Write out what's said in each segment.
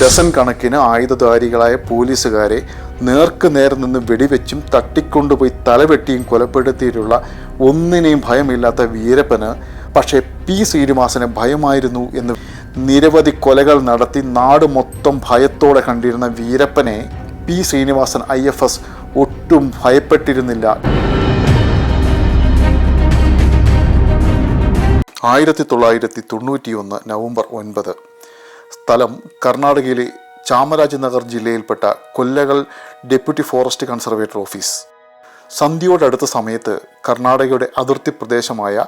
Dozen കണക്കിന് ആയുധധാരികളായ പോലീസുകാരെ നേർക്ക് നേരെ നിന്ന് വെടിവെച്ചും തട്ടിക്കൊണ്ടുപോയി തലവെട്ടിയും കൊലപ്പെടുത്തിയിട്ടുള്ള ഒന്നിനെയും ഭയമില്ലാത്ത വീരപ്പന്. പക്ഷേ പി ശ്രീനിവാസന് ഭയമായിരുന്നു എന്ന് നിരവധി കൊലകൾ നടത്തി നാട് മൊത്തം ഭയത്തോടെ കണ്ടിരുന്ന വീരപ്പനെ P Srinivasan I F S ഒട്ടും ഭയപ്പെട്ടിരുന്നില്ല. ആയിരത്തി തൊള്ളായിരത്തി തൊണ്ണൂറ്റിയൊന്ന് നവംബർ ഒൻപത്. സ്ഥലം കർണാടകയിലെ ചാമരാജനഗർ ജില്ലയിൽപ്പെട്ട കൊല്ലകൾ ഡെപ്യൂട്ടി ഫോറസ്റ്റ് കൺസർവേറ്റർ ഓഫീസ്. സന്ധ്യയോടടുത്ത സമയത്ത് കർണാടകയുടെ അതിർത്തി പ്രദേശമായ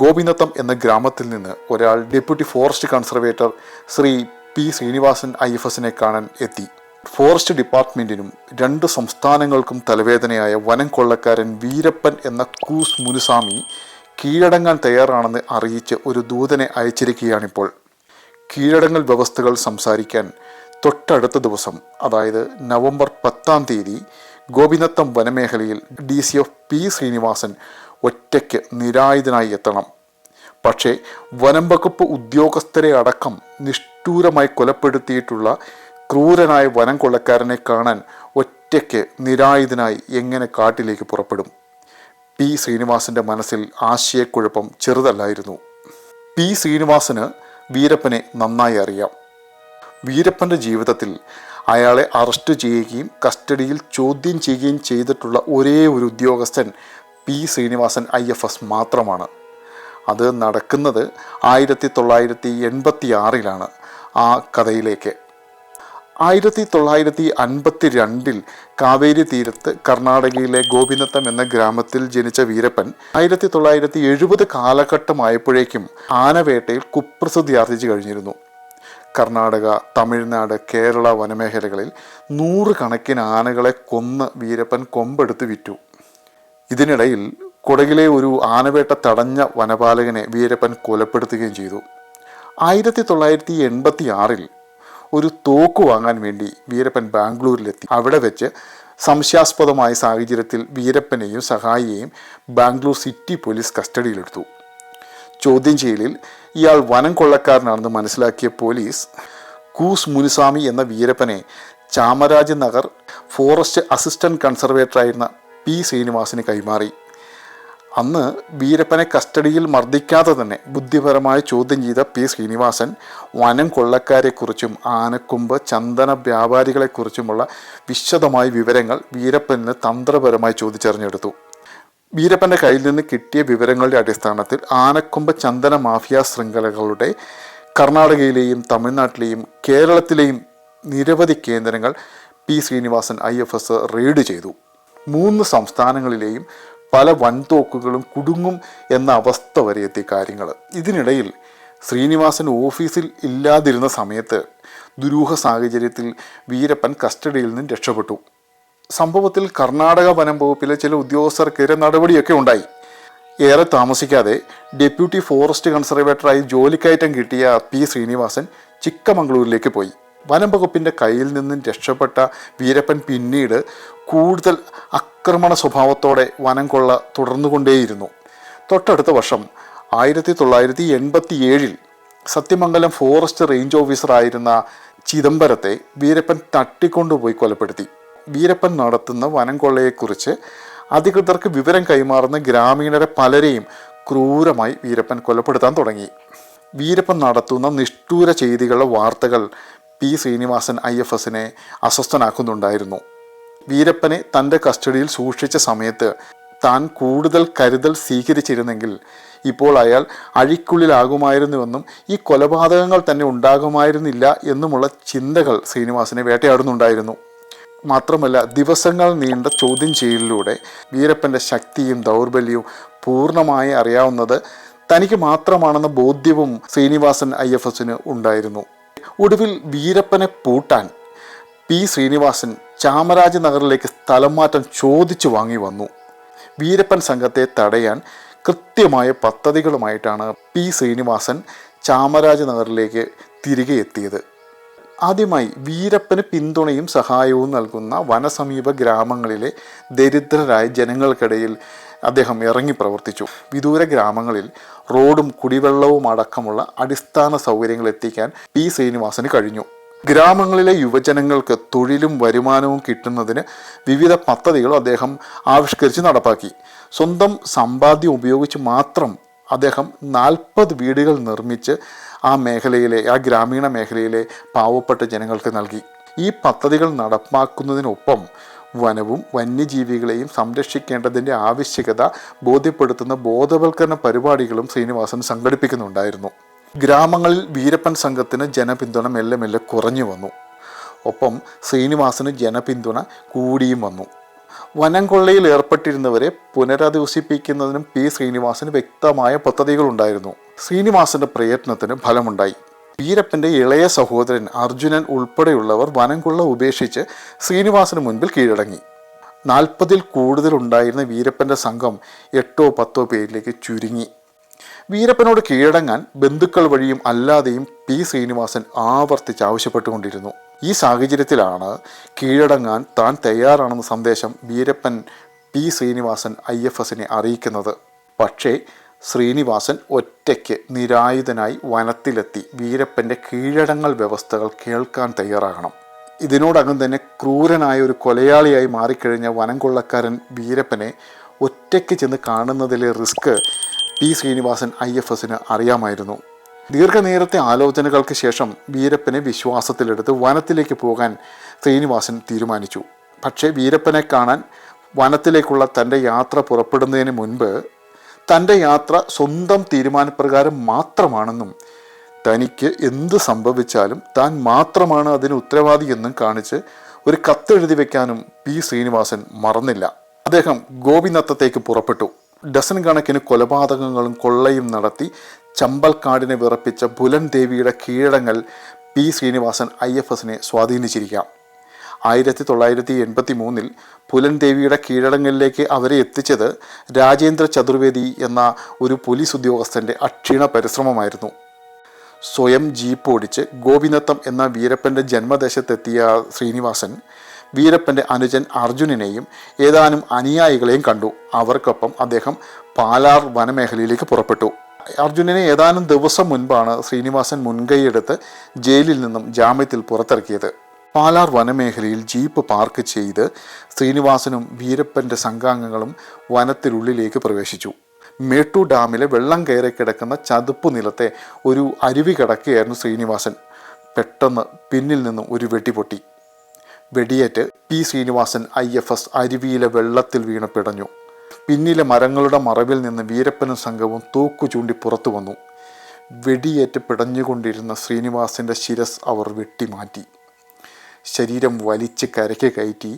ഗോപിനത്തം എന്ന ഗ്രാമത്തിൽ നിന്ന് ഒരാൾ deputy forest conservator Shri P Srinivasan I F എസിനെ കാണാൻ എത്തി. ഫോറസ്റ്റ് ഡിപ്പാർട്ട്മെന്റിനും രണ്ട് സംസ്ഥാനങ്ങൾക്കും തലവേദനയായ വനം കൊള്ളക്കാരൻ വീരപ്പൻ എന്ന കൂസ് മുനുസ്വാമി കീഴടങ്ങാൻ തയ്യാറാണെന്ന് അറിയിച്ച് ഒരു ദൂതനെ അയച്ചിരിക്കുകയാണിപ്പോൾ. കീഴടങ്ങൽ വ്യവസ്ഥകൾ സംസാരിക്കാൻ തൊട്ടടുത്ത ദിവസം അതായത് നവംബർ പത്താം തീയതി ഗോപിനത്തം വനമേഖലയിൽ D C F P Srinivasan ഒറ്റയ്ക്ക് നിരായുധനായി എത്തണം. പക്ഷേ വനം വകുപ്പ് ഉദ്യോഗസ്ഥരെ അടക്കം നിഷ്ഠൂരമായി കൊലപ്പെടുത്തിയിട്ടുള്ള ക്രൂരനായ വനം കൊള്ളക്കാരനെ കാണാൻ ഒറ്റയ്ക്ക് നിരായുധനായി എങ്ങനെ കാട്ടിലേക്ക് പുറപ്പെടും? പി ശ്രീനിവാസന്റെ മനസ്സിൽ ആശയക്കുഴപ്പം ചെറുതല്ലായിരുന്നു. പി ശ്രീനിവാസന് വീരപ്പനെ നന്നായി അറിയാം. വീരപ്പന്റെ ജീവിതത്തിൽ അയാളെ അറസ്റ്റ് ചെയ്യുകയും കസ്റ്റഡിയിൽ ചോദ്യം ചെയ്യുകയും ചെയ്തിട്ടുള്ള ഒരേ ഒരു ഉദ്യോഗസ്ഥൻ P. Srinivasan I F S മാത്രമാണ്. അത് നടക്കുന്നത് ആയിരത്തി തൊള്ളായിരത്തി എൺപത്തി ആറിലാണ് ആ കഥയിലേക്ക്. ആയിരത്തി തൊള്ളായിരത്തി അൻപത്തി രണ്ടിൽ കാവേരി തീരത്ത് കർണാടകയിലെ ഗോപിനത്തം എന്ന ഗ്രാമത്തിൽ ജനിച്ച വീരപ്പൻ ആയിരത്തി തൊള്ളായിരത്തി എഴുപത് കാലഘട്ടമായപ്പോഴേക്കും ആനവേട്ടയിൽ കുപ്രസിദ്ധി ആർജിച്ചു കഴിഞ്ഞിരുന്നു. കർണാടക തമിഴ്നാട് കേരള വനമേഖലകളിൽ നൂറുകണക്കിന് ആനകളെ കൊന്ന് വീരപ്പൻ കൊമ്പെടുത്ത് വിറ്റു. ഇതിനിടയിൽ കുടകിലെ ഒരു ആനവേട്ട തടഞ്ഞ വനപാലകനെ വീരപ്പൻ കൊലപ്പെടുത്തുകയും ചെയ്തു. ആയിരത്തി തൊള്ളായിരത്തി എൺപത്തി ആറിൽ ഒരു തോക്ക് വാങ്ങാൻ വേണ്ടി വീരപ്പൻ ബാംഗ്ലൂരിലെത്തി. അവിടെ വെച്ച് സംശയാസ്പദമായ സാഹചര്യത്തിൽ വീരപ്പനെയും സഹായിയെയും ബാംഗ്ലൂർ സിറ്റി പോലീസ് കസ്റ്റഡിയിലെടുത്തു. ചോദ്യം ചെയ്യലിൽ ഇയാൾ വനം കൊള്ളക്കാരനാണെന്ന് മനസ്സിലാക്കിയ പോലീസ് കൂസ് മുനുസ്വാമി എന്ന വീരപ്പനെ ചാമരാജനഗർ ഫോറസ്റ്റ് അസിസ്റ്റന്റ് കൺസർവേറ്ററായിരുന്ന പി ശ്രീനിവാസിന് കൈമാറി. അന്ന് വീരപ്പനെ കസ്റ്റഡിയിൽ മർദ്ദിക്കാതെ തന്നെ ബുദ്ധിപരമായി ചോദ്യം ചെയ്ത പി ശ്രീനിവാസൻ വനം കൊള്ളക്കാരെക്കുറിച്ചും ആനക്കൊമ്പ് ചന്ദന വ്യാപാരികളെക്കുറിച്ചുമുള്ള വിശദമായ വിവരങ്ങൾ വീരപ്പന് തന്ത്രപരമായി ചോദിച്ചറിഞ്ഞെടുത്തു. വീരപ്പന്റെ കയ്യിൽ നിന്ന് കിട്ടിയ വിവരങ്ങളുടെ അടിസ്ഥാനത്തിൽ ആനക്കൊമ്പ് ചന്ദന മാഫിയ ശൃംഖലകളുടെ കർണാടകയിലെയും തമിഴ്നാട്ടിലെയും കേരളത്തിലെയും നിരവധി കേന്ദ്രങ്ങൾ P Srinivasan I F S raid ചെയ്തു. മൂന്ന് സംസ്ഥാനങ്ങളിലെയും പല വൻതോക്കുകളും കുടുങ്ങും എന്ന അവസ്ഥ വരെ എത്തി കാര്യങ്ങൾ. ഇതിനിടയിൽ ശ്രീനിവാസൻ ഓഫീസിൽ ഇല്ലാതിരുന്ന സമയത്ത് ദുരൂഹ സാഹചര്യത്തിൽ വീരപ്പൻ കസ്റ്റഡിയിൽ നിന്നും രക്ഷപ്പെട്ടു. സംഭവത്തിൽ കർണാടക വനം വകുപ്പിലെ ചില ഉദ്യോഗസ്ഥർക്കെതിരെ നടപടിയൊക്കെ ഉണ്ടായി. ഏറെ താമസിക്കാതെ ഡെപ്യൂട്ടി ഫോറസ്റ്റ് കൺസർവേറ്ററായി ജോലിക്കയറ്റം കിട്ടിയ പി ശ്രീനിവാസൻ ചിക്കമംഗളൂരിലേക്ക് പോയി. വനം വകുപ്പിന്റെ കയ്യിൽ നിന്നും രക്ഷപ്പെട്ട വീരപ്പൻ പിന്നീട് കൂടുതൽ ആക്രമണ സ്വഭാവത്തോടെ വനം കൊള്ള തുടർന്നുകൊണ്ടേയിരുന്നു. തൊട്ടടുത്ത വർഷം ആയിരത്തി തൊള്ളായിരത്തി എൺപത്തി ഏഴിൽ സത്യമംഗലം ഫോറസ്റ്റ് റേഞ്ച് ഓഫീസറായിരുന്ന ചിദംബരത്തെ വീരപ്പൻ തട്ടിക്കൊണ്ടുപോയി കൊലപ്പെടുത്തി. വീരപ്പൻ നടത്തുന്ന വനം കൊള്ളയെക്കുറിച്ച് അധികൃതർക്ക് വിവരം കൈമാറുന്ന ഗ്രാമീണരെ പലരെയും ക്രൂരമായി വീരപ്പൻ കൊലപ്പെടുത്താൻ തുടങ്ങി. വീരപ്പൻ നടത്തുന്ന നിഷ്ഠൂര ചെയ്തികളുടെ വാർത്തകൾ പി ശ്രീനിവാസൻ ഐ എഫ് എസിനെ അസ്വസ്ഥനാക്കുന്നുണ്ടായിരുന്നു. വീരപ്പനെ തന്റെ കസ്റ്റഡിയിൽ സൂക്ഷിച്ച സമയത്ത് താൻ കൂടുതൽ കരുതൽ സ്വീകരിച്ചിരുന്നെങ്കിൽ ഇപ്പോൾ അയാൾ അഴിക്കുള്ളിലാകുമായിരുന്നുവെന്നും ഈ കൊലപാതകങ്ങൾ തന്നെ ഉണ്ടാകുമായിരുന്നില്ല എന്നുമുള്ള ചിന്തകൾ ശ്രീനിവാസിനെ വേട്ടയാടുന്നുണ്ടായിരുന്നു. മാത്രമല്ല ദിവസങ്ങൾ നീണ്ട ചോദ്യം ചെയ്യലിലൂടെ വീരപ്പന്റെ ശക്തിയും ദൗർബല്യവും പൂർണമായി അറിയാവുന്നത് തനിക്ക് മാത്രമാണെന്ന ബോധ്യവും ശ്രീനിവാസൻ ഐ എഫ് എസിന് ഉണ്ടായിരുന്നു. ഒടുവിൽ വീരപ്പനെ പൂട്ടാൻ പി ശ്രീനിവാസൻ ചാമരാജ് നഗറിലേക്ക് സ്ഥലം മാറ്റം ചോദിച്ചു വാങ്ങി വന്നു. വീരപ്പൻ സംഘത്തെ തടയാൻ കൃത്യമായ പദ്ധതികളുമായിട്ടാണ് പി ശ്രീനിവാസൻ ചാമരാജ് നഗറിലേക്ക് തിരികെ എത്തിയത്. ആദ്യമായി വീരപ്പന് പിന്തുണയും സഹായവും നൽകുന്ന വനസമീപ ഗ്രാമങ്ങളിലെ ദരിദ്രരായ ജനങ്ങൾക്കിടയിൽ അദ്ദേഹം ഇറങ്ങി പ്രവർത്തിച്ചു. വിദൂര ഗ്രാമങ്ങളിൽ റോഡും കുടിവെള്ളവും അടക്കമുള്ള അടിസ്ഥാന സൗകര്യങ്ങൾ എത്തിക്കാൻ പി ശ്രീനിവാസന് കഴിഞ്ഞു. ഗ്രാമങ്ങളിലെ യുവജനങ്ങൾക്ക് തൊഴിലും വരുമാനവും കിട്ടുന്നതിന് വിവിധ പദ്ധതികളും അദ്ദേഹം ആവിഷ്കരിച്ച് നടപ്പാക്കി. സ്വന്തം സമ്പാദ്യം ഉപയോഗിച്ച് മാത്രം അദ്ദേഹം നാൽപ്പത് വീടുകൾ നിർമ്മിച്ച് ആ മേഖലയിലെ ആ ഗ്രാമീണ മേഖലയിലെ പാവപ്പെട്ട ജനങ്ങൾക്ക് നൽകി. ഈ പദ്ധതികൾ നടപ്പാക്കുന്നതിനൊപ്പം വനവും വന്യജീവികളെയും സംരക്ഷിക്കേണ്ടതിന്റെ ആവശ്യകത ബോധ്യപ്പെടുത്തുന്ന ബോധവൽക്കരണ പരിപാടികളും ശ്രീനിവാസൻ സംഘടിപ്പിക്കുന്നുണ്ടായിരുന്നു. ഗ്രാമങ്ങളിൽ വീരപ്പൻ സംഘത്തിന് ജനപിന്തുണ മെല്ലെ മെല്ലെ കുറഞ്ഞു വന്നു. ഒപ്പം ശ്രീനിവാസന് ജനപിന്തുണ കൂടിയും വന്നു. വനം കൊള്ളയിൽ ഏർപ്പെട്ടിരുന്നവരെ പുനരധിവസിപ്പിക്കുന്നതിനും പി ശ്രീനിവാസന് വ്യക്തമായ പദ്ധതികളുണ്ടായിരുന്നു. ശ്രീനിവാസന്റെ പ്രയത്നത്തിന് ഫലമുണ്ടായി. വീരപ്പന്റെ ഇളയ സഹോദരൻ അർജുനൻ ഉൾപ്പെടെയുള്ളവർ വനംകുള്ള ഉപേക്ഷിച്ച് ശ്രീനിവാസന് മുൻപിൽ കീഴടങ്ങി. നാൽപ്പതിൽ കൂടുതൽ ഉണ്ടായിരുന്ന വീരപ്പന്റെ സംഘം എട്ടോ പത്തോ പേരിലേക്ക് ചുരുങ്ങി. വീരപ്പനോട് കീഴടങ്ങാൻ ബന്ധുക്കൾ വഴിയും അല്ലാതെയും പി. ശ്രീനിവാസൻ ആവർത്തിച്ച് ആവശ്യപ്പെട്ടുകൊണ്ടിരുന്നു. ഈ സാഹചര്യത്തിലാണ് കീഴടങ്ങാൻ താൻ തയ്യാറാണെന്ന സന്ദേശം Veerappan P. Srinivasan I. F. എസിനെ അറിയിക്കുന്നത്. പക്ഷേ ശ്രീനിവാസൻ ഒറ്റയ്ക്ക് നിരായുധനായി വനത്തിലെത്തി വീരപ്പന്റെ കീഴടങ്ങൽ വ്യവസ്ഥകൾ കേൾക്കാൻ തയ്യാറാകണം. ഇതിനോടകം തന്നെ ക്രൂരനായ ഒരു കൊലയാളിയായി മാറിക്കഴിഞ്ഞ വനം കൊള്ളക്കാരൻ വീരപ്പനെ ഒറ്റയ്ക്ക് ചെന്ന് കാണുന്നതിലെ risk P Srinivasan I F എസിന് അറിയാമായിരുന്നു. ദീർഘനേരത്തെ ആലോചനകൾക്ക് ശേഷം വീരപ്പനെ വിശ്വാസത്തിലെടുത്ത് വനത്തിലേക്ക് പോകാൻ ശ്രീനിവാസൻ തീരുമാനിച്ചു. പക്ഷേ വീരപ്പനെ കാണാൻ വനത്തിലേക്കുള്ള തന്റെ യാത്ര പുറപ്പെടുന്നതിന് മുൻപ് തന്റെ യാത്ര സ്വന്തം തീരുമാനപ്രകാരം മാത്രമാണെന്നും തനിക്ക് എന്ത് സംഭവിച്ചാലും താൻ മാത്രമാണ് അതിന് ഉത്തരവാദി എന്നും കാണിച്ച് ഒരു കത്തെഴുതി വെക്കാനും പി. ശ്രീനിവാസൻ മറന്നില്ല. അദ്ദേഹം ഗോപിനത്തത്തേക്ക് പുറപ്പെട്ടു. ഡസൻ കണക്കിന് കൊലപാതകങ്ങളും കൊള്ളയും നടത്തി ചമ്പൽക്കാടിനെ വിറപ്പിച്ച ബുലൻ ദേവിയുടെ കീഴടങ്ങൾ പി. ശ്രീനിവാസൻ ഐ. എഫ്. എസിനെ സ്വാധീനിച്ചിരിക്കാം. ആയിരത്തി തൊള്ളായിരത്തി എൺപത്തി മൂന്നിൽ പുലൻ ദേവിയുടെ കീഴടങ്ങലിലേക്ക് അവരെ എത്തിച്ചത് രാജേന്ദ്ര ചതുർവേദി എന്ന ഒരു പോലീസ് ഉദ്യോഗസ്ഥന്റെ അക്ഷീണ പരിശ്രമമായിരുന്നു. സ്വയം ജീപ്പ് ഓടിച്ച് ഗോപിനത്തം എന്ന വീരപ്പന്റെ ജന്മദേശത്തെത്തിയ ശ്രീനിവാസൻ വീരപ്പന്റെ അനുജൻ അർജുനനെയും ഏതാനും അനുയായികളെയും കണ്ടു. അവർക്കൊപ്പം അദ്ദേഹം പാലാർ വനമേഖലയിലേക്ക് പുറപ്പെട്ടു. അർജുനനെ ഏതാനും ദിവസം മുൻപാണ് ശ്രീനിവാസൻ മുൻകൈയെടുത്ത് ജയിലിൽ നിന്നും ജാമ്യത്തിൽ പുറത്തിറക്കിയത്. പാലാർ വനമേഖലയിൽ ജീപ്പ് പാർക്ക് ചെയ്ത് ശ്രീനിവാസനും വീരപ്പന്റെ സംഘാംഗങ്ങളും വനത്തിനുള്ളിലേക്ക് പ്രവേശിച്ചു. മേട്ടു ഡാമിലെ വെള്ളം കയറി കിടക്കുന്ന ചതുപ്പ് നിലത്തെ ഒരു അരുവി കിടക്കുകയായിരുന്നു ശ്രീനിവാസൻ. പെട്ടെന്ന് പിന്നിൽ നിന്നും ഒരു വെടി പൊട്ടി. വെടിയേറ്റ് P Srinivasan I F S അരുവിയിലെ വെള്ളത്തിൽ വീണ് പിടഞ്ഞു. പിന്നിലെ മരങ്ങളുടെ മറവിൽ നിന്ന് വീരപ്പനും സംഘവും തൂക്കു ചൂണ്ടി പുറത്തു വന്നു. വെടിയേറ്റ് പിടഞ്ഞുകൊണ്ടിരുന്ന ശ്രീനിവാസിന്റെ ശിരസ് അവർ വെട്ടിമാറ്റി. ശരീരം വലിച്ച് കരയ്ക്ക് കയറ്റി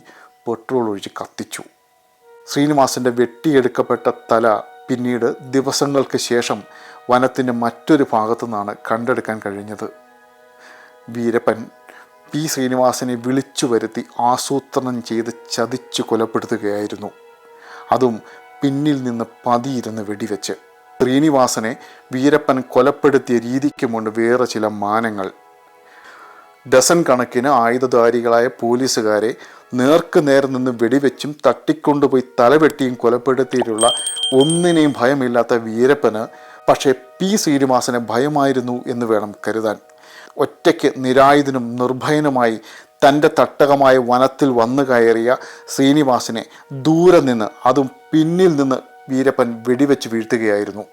പെട്രോൾ ഒഴിച്ച് കത്തിച്ചു. ശ്രീനിവാസന്റെ വെട്ടിയെടുക്കപ്പെട്ട തല പിന്നീട് ദിവസങ്ങൾക്ക് ശേഷം വനത്തിന്റെ മറ്റൊരു ഭാഗത്തു നിന്നാണ് കണ്ടെടുക്കാൻ കഴിഞ്ഞത്. വീരപ്പൻ പി. ശ്രീനിവാസനെ വിളിച്ചു വരുത്തി ആസൂത്രണം ചെയ്ത് ചതിച്ചു കൊലപ്പെടുത്തുകയായിരുന്നു. അതും പിന്നിൽ നിന്ന് പതിയിരുന്ന് വെടിവെച്ച്. ശ്രീനിവാസനെ വീരപ്പൻ കൊലപ്പെടുത്തിയ രീതിക്കുമുണ്ട് വേറെ ചില മാനങ്ങൾ ഡസൻ കണക്കിന് ആയുധധാരികളായ പോലീസുകാരെ നേർക്ക് നേരെ നിന്ന് വെടിവെച്ചും തട്ടിക്കൊണ്ടുപോയി തലവെട്ടിയും കൊലപ്പെടുത്തിയിട്ടുള്ള ഒന്നിനെയും ഭയമില്ലാത്ത വീരപ്പന് പക്ഷേ പി ശ്രീനിവാസന് ഭയമായിരുന്നു എന്ന് വേണം കരുതാൻ. ഒറ്റയ്ക്ക് നിരായുധനും നിർഭയനുമായി തന്റെ തട്ടകമായ വനത്തിൽ വന്നു കയറിയ ശ്രീനിവാസനെ ദൂരെ നിന്ന് അതും പിന്നിൽ നിന്ന് വീരപ്പൻ വെടിവെച്ച് വീഴ്ത്തുകയായിരുന്നു.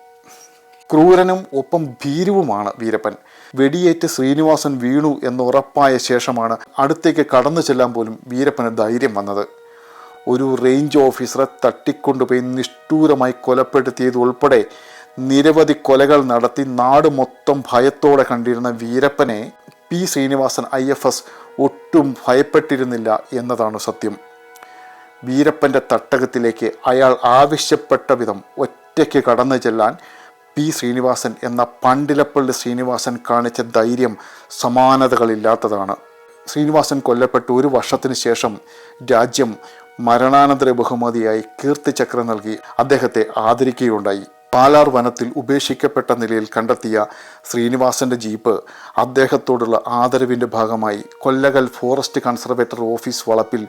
ക്രൂരനും ഒപ്പം ഭീരുവുമാണ് വീരപ്പൻ. വെടിയേറ്റ് ശ്രീനിവാസൻ വീണു എന്ന് ഉറപ്പായ ശേഷമാണ് അടുത്തേക്ക് കടന്നു ചെല്ലാൻ പോലും വീരപ്പന് ധൈര്യം വന്നത്. ഒരു റേഞ്ച് ഓഫീസറെ തട്ടിക്കൊണ്ടുപോയി നിഷ്ഠൂരമായി കൊലപ്പെടുത്തിയത് ഉൾപ്പെടെ നിരവധി കൊലകൾ നടത്തി നാട് മൊത്തം ഭയത്തോടെ കണ്ടിരുന്ന വീരപ്പനെ P. Srinivasan I F S ഒട്ടും ഭയപ്പെട്ടിരുന്നില്ല എന്നതാണ് സത്യം. വീരപ്പന്റെ തട്ടകത്തിലേക്ക് അയാൾ ആവശ്യപ്പെട്ട വിധം ഒറ്റയ്ക്ക് കടന്നു ചെല്ലാൻ പി ശ്രീനിവാസൻ എന്ന പണ്ടിലപ്പള്ളി ശ്രീനിവാസൻ കാണിച്ച ധൈര്യം സമാനതകളില്ലാത്തതാണ്. ശ്രീനിവാസൻ കൊല്ലപ്പെട്ടു ഒരു വർഷത്തിന് ശേഷം രാജ്യം മരണാനന്തര ബഹുമതിയായി കീർത്തിചക്രം നൽകി അദ്ദേഹത്തെ ആദരിക്കുകയുണ്ടായി. പാലാർ വനത്തിൽ ഉപേക്ഷിക്കപ്പെട്ട നിലയിൽ കണ്ടെത്തിയ ശ്രീനിവാസന്റെ ജീപ്പ് അദ്ദേഹത്തോടുള്ള ആദരവിന്റെ ഭാഗമായി കൊല്ലകൽ ഫോറസ്റ്റ് കൺസർവേറ്റർ ഓഫീസ് വളപ്പിൽ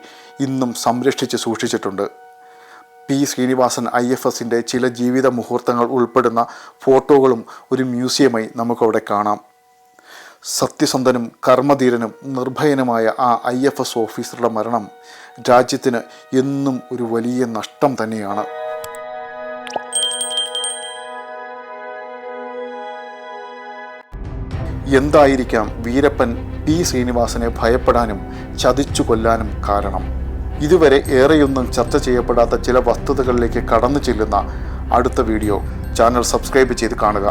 ഇന്നും സംരക്ഷിച്ച് സൂക്ഷിച്ചിട്ടുണ്ട്. പി ശ്രീനിവാസൻ ഐ എഫ് എസിന്റെ ചില ജീവിത മുഹൂർത്തങ്ങൾ ഉൾപ്പെടുന്ന ഫോട്ടോകളും ഒരു മ്യൂസിയമായി നമുക്കവിടെ കാണാം. സത്യസന്ധനും കർമ്മധീരനും നിർഭയനുമായ ആ ഐ എഫ് എസ് ഓഫീസറുടെ മരണം രാജ്യത്തിന് എന്നും ഒരു വലിയ നഷ്ടം തന്നെയാണ്. എന്തായിരിക്കാം വീരപ്പൻ പി ശ്രീനിവാസനെ ഭയപ്പെടാനും ചതിച്ചു കൊല്ലാനും കാരണം? ഇതുവരെ ഏറെയൊന്നും ചർച്ച ചെയ്യപ്പെടാത്ത ചില വസ്തുതകളിലേക്ക് കടന്നു ചെല്ലുന്ന അടുത്ത വീഡിയോ. ചാനൽ സബ്സ്ക്രൈബ് ചെയ്ത് കാണുക.